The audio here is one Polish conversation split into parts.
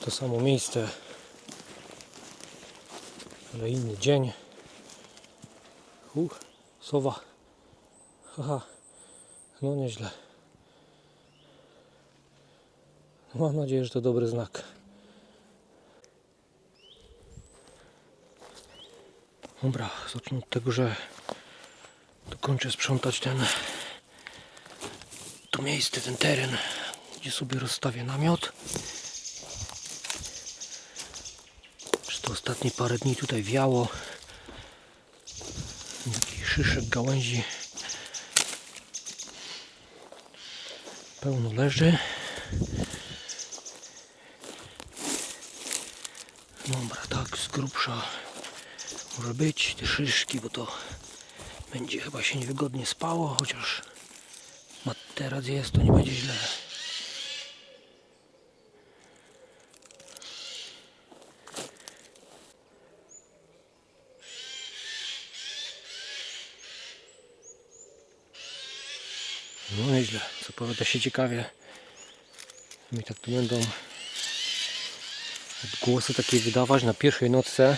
To samo miejsce, ale inny dzień. Uch, sowa. Haha, no nieźle. Mam nadzieję, że to dobry znak. Dobra, zacznę od tego, że dokończę sprzątać ten to miejsce, ten teren, gdzie sobie rozstawię namiot. Przez te ostatnie parę dni tutaj wiało. Taki szyszek gałęzi pełno leży. Dobra, tak z grubsza może być te szyszki, bo to będzie chyba się niewygodnie spało, chociaż materac jest, to nie będzie źle. No zapowiada się ciekawie. Mi tak tu będą odgłosy takie wydawać na pierwszej nocce.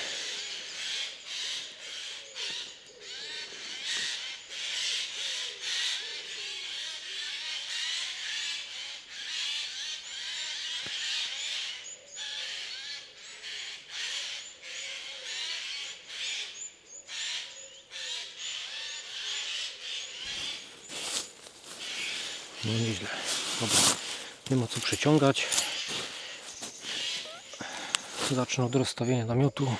No nieźle. Dobra, nie ma co przeciągać. Zacznę od rozstawienia namiotu.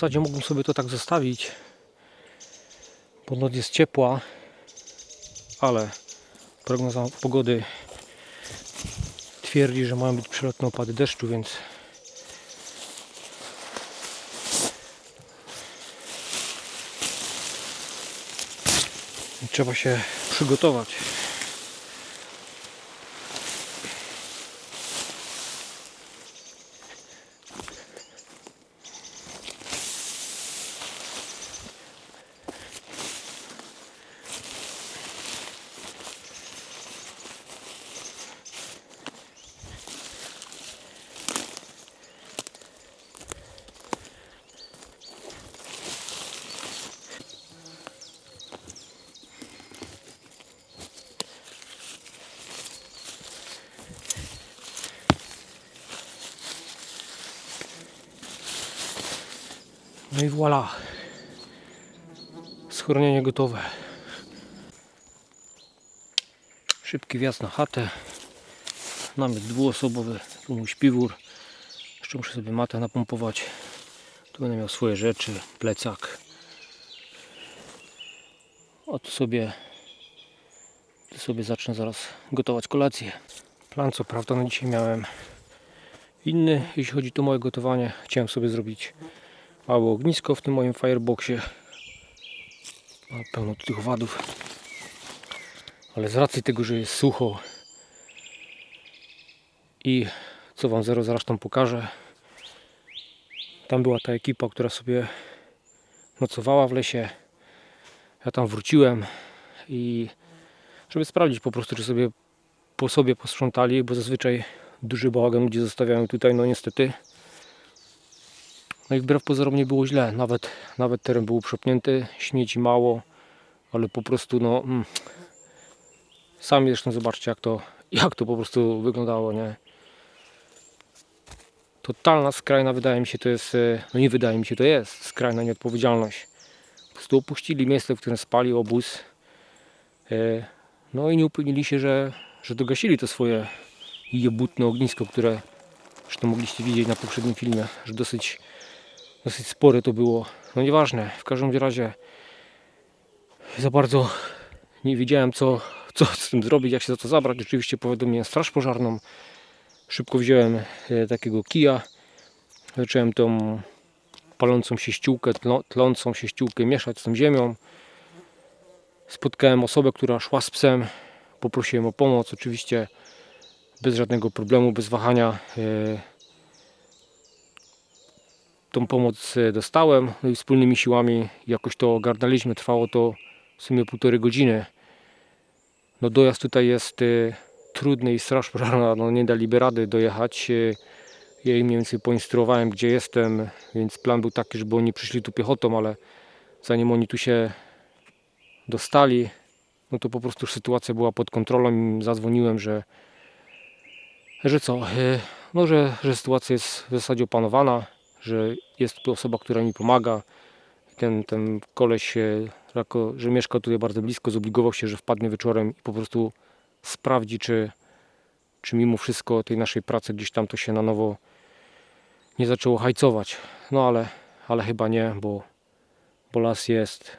W zasadzie mógłbym sobie to tak zostawić. Bo noc jest ciepła, ale prognoza pogody twierdzi, że mają być przelotne opady deszczu, więc trzeba się przygotować. No i voilà. Schronienie gotowe. Szybki wjazd na chatę. Namiot dwuosobowy. Tu mój śpiwór. Jeszcze muszę sobie matę napompować. Tu będę miał swoje rzeczy. Plecak. A tu sobie tu sobie zacznę zaraz gotować kolację. Plan co prawda na dzisiaj miałem inny, jeśli chodzi o moje gotowanie. Chciałem sobie zrobić małe ognisko w tym moim fireboxie. Ma pełno tych wadów. Ale z racji tego, że jest sucho i co Wam zero zresztą pokażę, tam była ta ekipa, która sobie nocowała w lesie. Ja tam wróciłem i żeby sprawdzić po prostu, czy sobie po sobie posprzątali, bo zazwyczaj duży bałagan ludzie zostawiają tutaj, no niestety. No i wbrew pozorom nie było źle, nawet, nawet teren był przepnięty, śmieci mało, ale po prostu no... Mm, sami zresztą zobaczcie jak to, jak to po prostu wyglądało, nie? Totalna skrajna wydaje mi się to jest, e, no nie wydaje mi się to jest, skrajna nieodpowiedzialność. Po prostu opuścili miejsce, w którym spali obóz. E, No i nie upewnili się, że, że dogasili to swoje jebutne ognisko, które zresztą mogliście widzieć na poprzednim filmie, że dosyć, dosyć spore to było. No nieważne, w każdym razie za bardzo nie wiedziałem co, co z tym zrobić, jak się za to zabrać. Oczywiście powiadomiłem straż pożarną. Szybko wziąłem e, takiego kija, zacząłem tą palącą się ściółkę, tlą- tlącą się ściółkę mieszać z tą ziemią. Spotkałem osobę, która szła z psem. Poprosiłem o pomoc, oczywiście bez żadnego problemu, bez wahania. Tą pomoc e, dostałem, no i wspólnymi siłami jakoś to ogarnęliśmy. Trwało to w sumie półtorej godziny. No dojazd tutaj jest e, trudny i straż pożarna no nie daliby rady dojechać. E, Ja im mniej więcej poinstruowałem, gdzie jestem, więc plan był taki, żeby oni przyszli tu piechotą, ale zanim oni tu się dostali, no to po prostu sytuacja była pod kontrolą. Im zadzwoniłem, że, że co, no że, że sytuacja jest w zasadzie opanowana, że jest tu osoba, która mi pomaga. Ten, ten koleś, e, jako, że mieszka tutaj bardzo blisko, zobligował się, że wpadnie wieczorem i po prostu sprawdzi, czy, czy mimo wszystko tej naszej pracy gdzieś tam to się na nowo nie zaczęło hajcować. No ale, ale chyba nie, bo, bo las jest.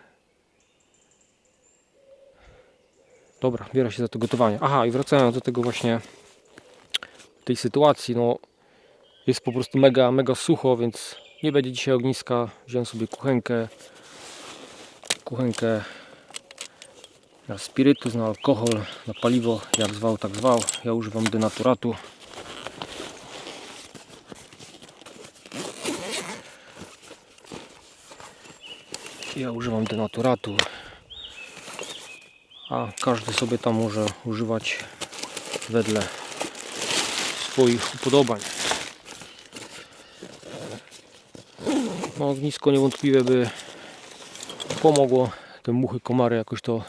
Dobra, biorę się za to gotowanie. Aha, i wracając do tego właśnie tej sytuacji, no jest po prostu mega, mega sucho, więc nie będzie dzisiaj ogniska. Wziąłem sobie kuchenkę, kuchenkę na spirytus, na alkohol, na paliwo, jak zwał, tak zwał. Ja używam denaturatu. Ja używam denaturatu, a każdy sobie tam może używać wedle swoich upodobań. No, ognisko niewątpliwie by pomogło te muchy, komary jakoś to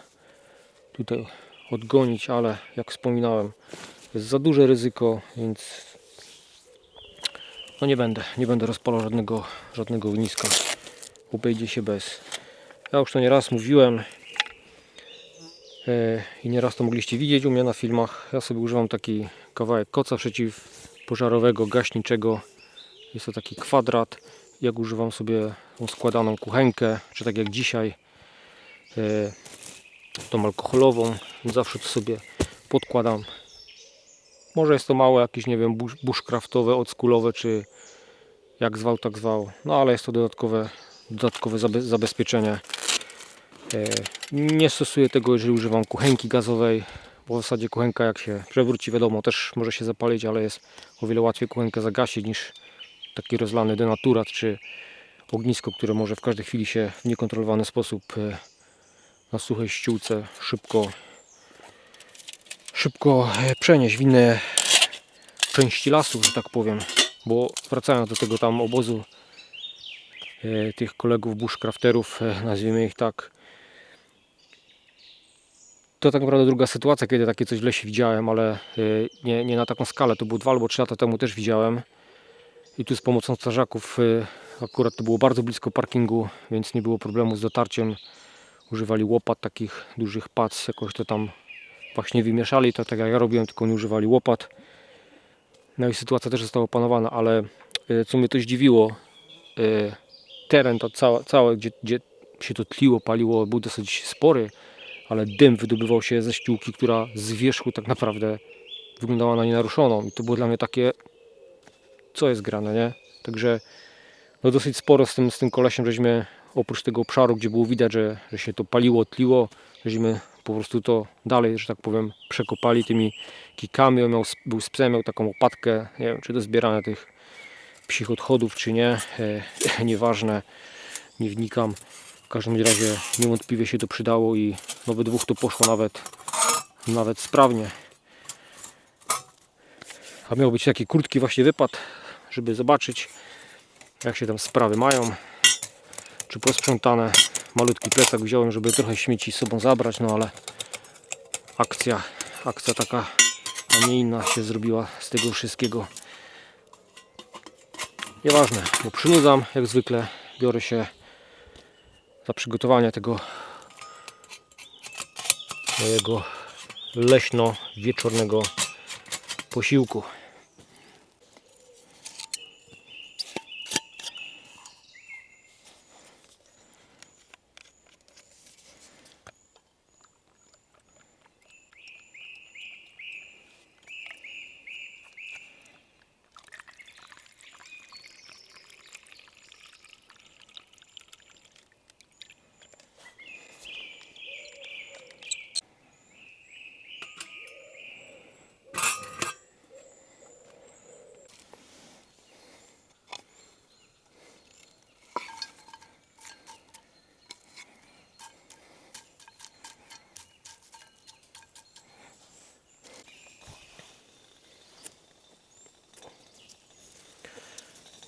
tutaj odgonić, ale jak wspominałem jest za duże ryzyko, więc no nie będę, nie będę rozpalał żadnego, żadnego ogniska. Obejdzie się bez. Ja już to nieraz mówiłem e, i nieraz to mogliście widzieć u mnie na filmach. Ja sobie używam taki kawałek koca przeciwpożarowego, gaśniczego. Jest to taki kwadrat. Jak używam sobie tą składaną kuchenkę, czy tak jak dzisiaj, e, tą alkoholową, zawsze to sobie podkładam. Może jest to małe, jakieś nie wiem, bush- bushcraftowe, odskulowe, czy jak zwał, tak zwał. No ale jest to dodatkowe, dodatkowe zabe- zabezpieczenie. E, Nie stosuję tego, jeżeli używam kuchenki gazowej, bo w zasadzie kuchenka jak się przewróci, wiadomo, też może się zapalić, ale jest o wiele łatwiej kuchenkę zagasić niż taki rozlany denaturat, czy ognisko, które może w każdej chwili się w niekontrolowany sposób e, na suchej ściółce szybko szybko e, przenieść w inne części lasu, że tak powiem. Bo wracając do tego tam obozu e, tych kolegów bushcrafterów, nazwijmy ich tak, to tak naprawdę druga sytuacja, kiedy takie coś w lesie widziałem, ale nie, nie na taką skalę. To było dwa albo trzy lata temu też widziałem. I tu z pomocą strażaków, e, akurat to było bardzo blisko parkingu, więc nie było problemu z dotarciem. Używali łopat, takich dużych pac, jakoś to tam właśnie wymieszali, to tak jak ja robiłem, tylko nie używali łopat. No i sytuacja też została opanowana, ale e, co mnie to zdziwiło, e, teren to całe, całe gdzie, gdzie się to tliło, paliło, był dosyć spory, ale dym wydobywał się ze ściółki, która z wierzchu tak naprawdę wyglądała na nienaruszoną. I to było dla mnie takie, co jest grane, nie? Także no dosyć sporo z tym, z tym kolesiem, żeśmy oprócz tego obszaru, gdzie było widać, że, że się to paliło, tliło, żeśmy po prostu to dalej, że tak powiem, przekopali tymi kikami. On miał, był z psem, miał taką łopatkę, nie wiem, czy do zbierania tych psich odchodów, czy nie, e, nieważne, nie wnikam. W każdym razie niewątpliwie się to przydało i no dwóch to poszło nawet, nawet sprawnie. A miał być taki krótki właśnie wypad, żeby zobaczyć jak się tam sprawy mają. Czy posprzątane. Malutki plecak wziąłem, żeby trochę śmieci z sobą zabrać, no ale akcja, akcja taka, a nie inna się zrobiła z tego wszystkiego. Nieważne, bo przynudzam jak zwykle. Biorę się za przygotowanie tego mojego leśno-wieczornego posiłku.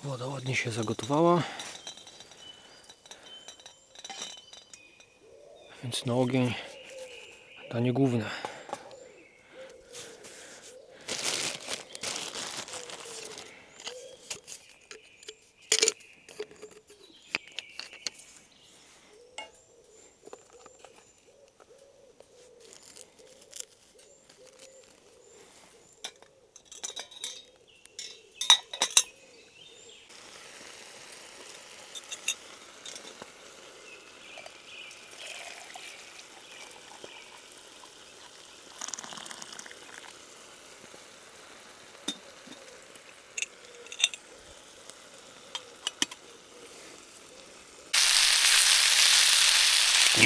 Woda ładnie się zagotowała. Więc na ogień danie główne.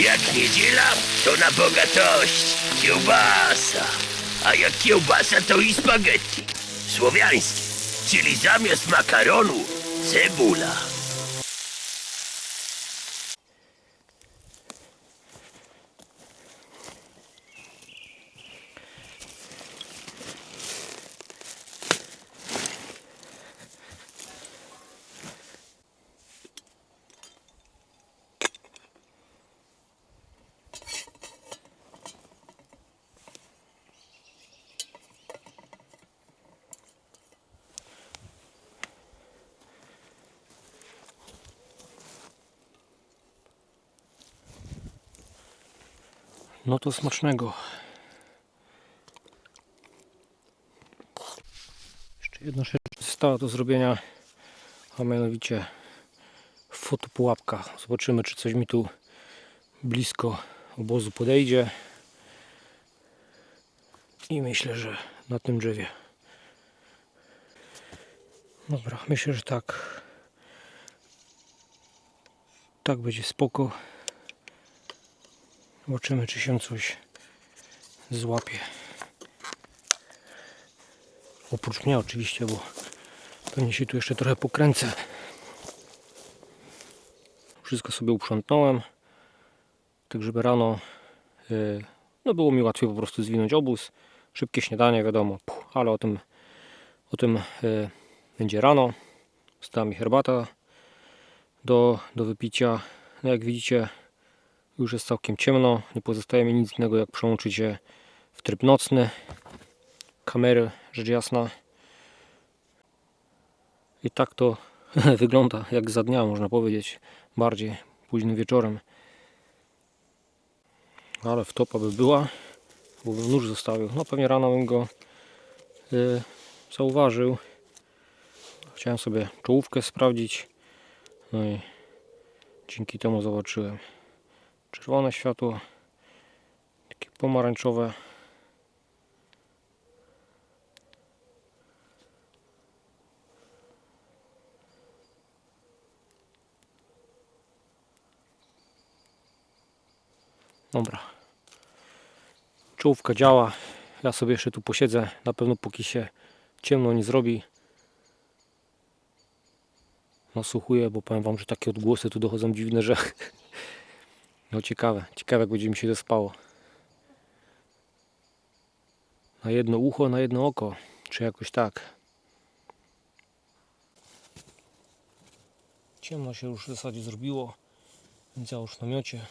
Jak niedziela, to na bogatość kiełbasa. A jak kiełbasa, to i spaghetti. Słowiańskie, czyli zamiast makaronu cebula. No to smacznego. Jeszcze jedna rzecz została do zrobienia, a mianowicie fotopułapka. Zobaczymy, czy coś mi tu blisko obozu podejdzie. I myślę, że na tym drzewie. Dobra, myślę, że tak. Tak będzie spoko. Zobaczymy, czy się coś złapie. Oprócz mnie oczywiście, bo pewnie się tu jeszcze trochę pokręcę. Wszystko sobie uprzątnąłem, tak żeby rano yy, no było mi łatwiej po prostu zwinąć obóz. Szybkie śniadanie, wiadomo, ale o tym, o tym yy, będzie rano. Została mi herbata do, do wypicia. No jak widzicie, już jest całkiem ciemno. Nie pozostaje mi nic innego jak przełączyć się w tryb nocny. Kamery, rzecz jasna. I tak to wygląda jak za dnia, można powiedzieć. Bardziej późnym wieczorem. Ale wtopa by była, bo bym nóż zostawił. No pewnie rano bym go yy, zauważył. Chciałem sobie czołówkę sprawdzić. No i dzięki temu zobaczyłem czerwone światło, takie pomarańczowe. Dobra. Czołówka działa. Ja sobie jeszcze tu posiedzę. Na pewno póki się ciemno nie zrobi. Nasłuchuję, bo powiem Wam, że takie odgłosy tu dochodzą dziwne, że no ciekawe. Ciekawe jak będzie mi się to spało. Na jedno ucho, na jedno oko. Czy jakoś tak. Ciemno się już w zasadzie zrobiło, więc ja już w namiocie.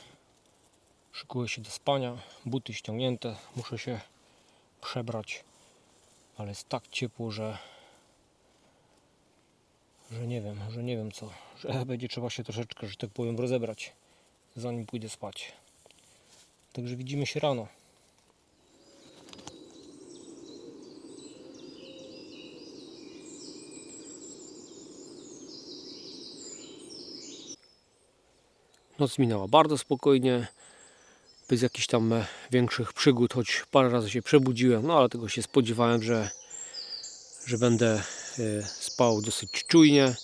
Szykuję się do spania, buty ściągnięte, muszę się przebrać, ale jest tak ciepło, że że nie wiem, że nie wiem co, że będzie trzeba się troszeczkę, że tak powiem, rozebrać, zanim pójdę spać. Także widzimy się rano. Noc minęła bardzo spokojnie, bez jakichś tam e, większych przygód, choć parę razy się przebudziłem, no ale tego się spodziewałem, że, że będę e, spał dosyć czujnie.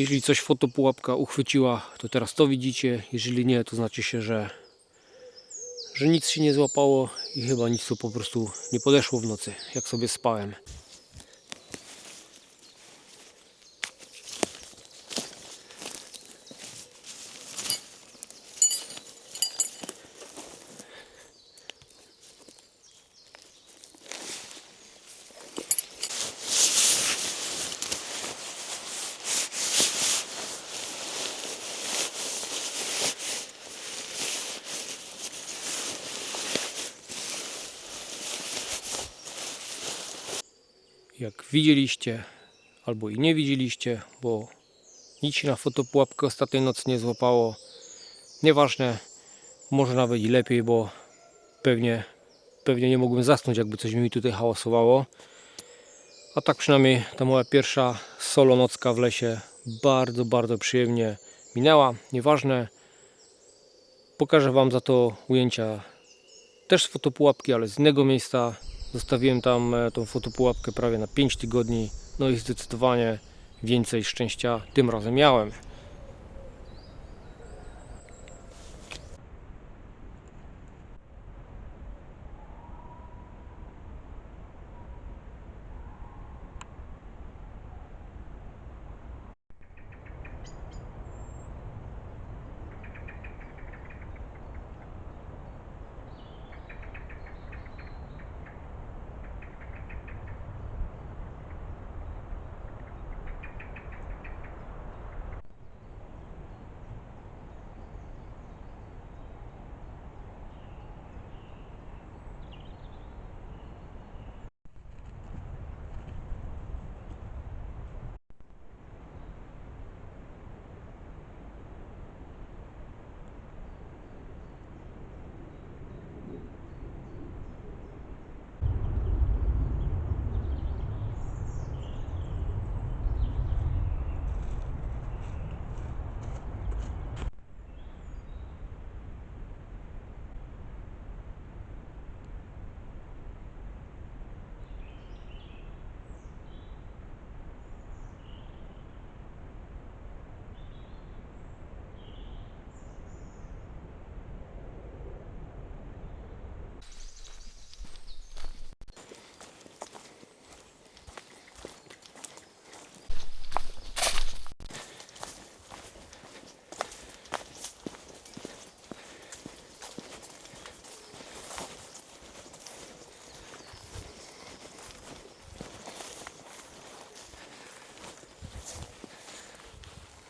Jeśli coś fotopułapka uchwyciła, to teraz to widzicie. Jeżeli nie, to znaczy się, że, że nic się nie złapało i chyba nic tu po prostu nie podeszło w nocy, jak sobie spałem. Jak widzieliście, albo i nie widzieliście, bo nic się na fotopułapkę ostatniej nocy nie złapało. Nieważne, może nawet i lepiej, bo pewnie, pewnie nie mogłem zasnąć, jakby coś mi tutaj hałasowało. A tak przynajmniej ta moja pierwsza solo nocka w lesie bardzo, bardzo przyjemnie minęła. Nieważne, pokażę Wam za to ujęcia też z fotopułapki, ale z innego miejsca. Zostawiłem tam e, tą fotopułapkę prawie na 5 tygodni. No i zdecydowanie więcej szczęścia tym razem miałem.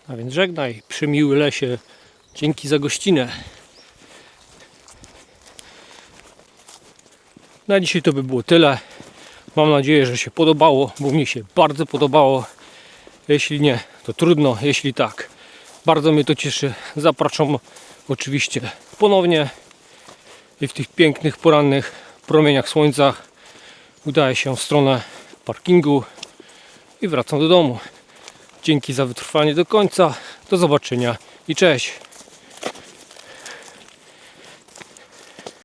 A więc żegnaj, przymiły lesie. Dzięki za gościnę. Na dzisiaj to by było tyle. Mam nadzieję, że się podobało, bo mnie się bardzo podobało. Jeśli nie, to trudno. Jeśli tak, bardzo mnie to cieszy. Zapraszam oczywiście ponownie i w tych pięknych porannych promieniach słońca udaję się w stronę parkingu i wracam do domu. Dzięki za wytrwanie do końca. Do zobaczenia i cześć.